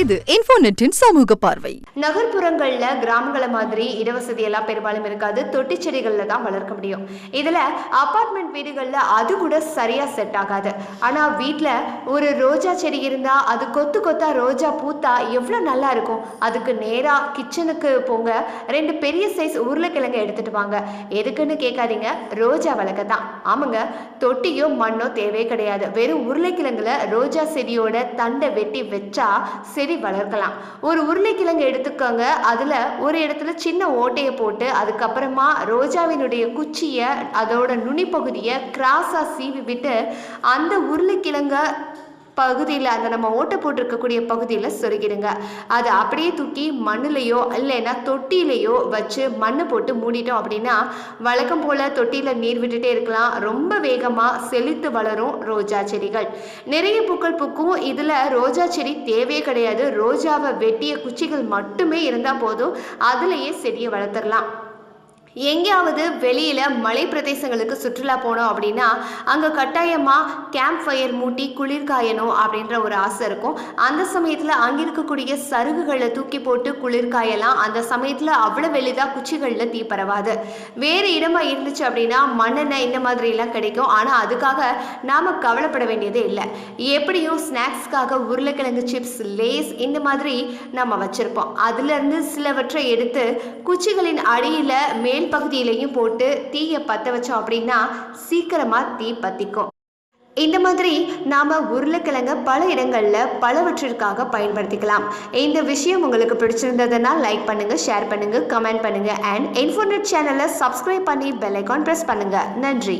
இது இன்ஃபோநெட்டின் சமூக பார்வை. நகர்ப்புறங்கள்ல கிராமங்களை மாதிரி இடவசதி எல்லாம் பெரும்பாலும் இருக்காது. தொட்டி செடிகள்ல தான் வளர்க்க முடியும். இதுல அபார்ட்மெண்ட் வீடுகள்ல அது கூட சரியா செட் ஆகாது. ஆனா வீட்ல ஒரு ரோஜா செடி இருந்தா அது கொத்து கொத்தா ரோஜா பூத்தா எவ்வளவு நல்லா இருக்கும். அதுக்கு நேரா கிச்சனுக்கு போங்க. ரெண்டு பெரிய சைஸ் உருளைக்கிழங்கு எடுத்துட்டு வாங்க. எதுக்குன்னு கேட்காதீங்க. ரோஜா வளர்க்க தான். ஆமாங்க தொட்டியோ மண்ணோ தேவையே கிடையாது. வெறும் உருளைக்கிழங்குல ரோஜா செடியோட தண்டை வெட்டி வச்சா செடி வளர்க்கலாம். ஒரு உருளைக்கிழங்கு எடுத்துக்கோங்க. அதில் ஒரு இடத்துல சின்ன ஓட்டையை போட்டு அதுக்கப்புறமா ரோஜாவினுடைய குச்சியை அதோட நுனி பகுதியை கிராஸாக சீவி விட்டு அந்த உருளைக்கிழங்கை பகுதியில் அந்த நம்ம ஓட்டை போட்டிருக்கக்கூடிய பகுதியில் சொருகிடுங்க. அதை அப்படியே தூக்கி மண்ணுலேயோ இல்லைன்னா தொட்டியிலையோ வச்சு மண்ணை போட்டு மூடிட்டோம் அப்படின்னா வழக்கம் போல் தொட்டியில் நீர் விட்டுட்டே இருக்கலாம். ரொம்ப வேகமாக செழித்து வளரும் ரோஜா செடிகள். நிறைய பூக்கள் பூக்கும். இதில் ரோஜா செடி தேவையே கிடையாது. ரோஜாவை வெட்டிய குச்சிகள் மட்டுமே இருந்தால் போதும். அதுலேயே செடியை வளர்த்துடலாம். எங்கேயாவது வெளியில் மலை பிரதேசங்களுக்கு சுற்றுலா போனோம் அப்படின்னா அங்கே கட்டாயமாக கேம்ப் ஃபயர் மூட்டி குளிர் காயணும் அப்படின்ற ஒரு ஆசை இருக்கும். அந்த சமயத்தில் அங்கே இருக்கக்கூடிய சருகுகளை தூக்கி போட்டு குளிர் காயலாம். அந்த சமயத்தில் அவ்வளோ வெளிதாக குச்சிகளில் தீ பரவாது. வேறு இடமா இருந்துச்சு அப்படின்னா மண்ணெண்ணெய் இந்த மாதிரிலாம் கிடைக்கும். ஆனால் அதுக்காக நாம் கவலைப்பட வேண்டியதே இல்லை. எப்படியும் ஸ்நாக்ஸ்க்காக உருளைக்கிழங்கு சிப்ஸ் லேஸ் இந்த மாதிரி நம்ம வச்சுருப்போம். அதுலேருந்து சிலவற்றை எடுத்து குச்சிகளின் அடியில் மேல் பகுதியிலையும் போட்டு தீயை பற்ற வச்சோம் அப்படின்னா சீக்கிரமாக தீ பற்றிக்கும் இந்த மாதிரி நாம் உருளைக்கிழங்க பல இடங்களில் பலவற்றிற்காக பயன்படுத்திக்கலாம். இந்த விஷயம் உங்களுக்கு பிடிச்சிருந்ததுன்னா லைக் பண்ணுங்கள் ஷேர் பண்ணுங்கள் கமெண்ட் பண்ணுங்கள் அண்ட் இன்ஃபோநெட் சேனலை சப்ஸ்கிரைப் பண்ணி பெல் ஐக்கான் ப்ரெஸ் பண்ணுங்கள் நன்றி.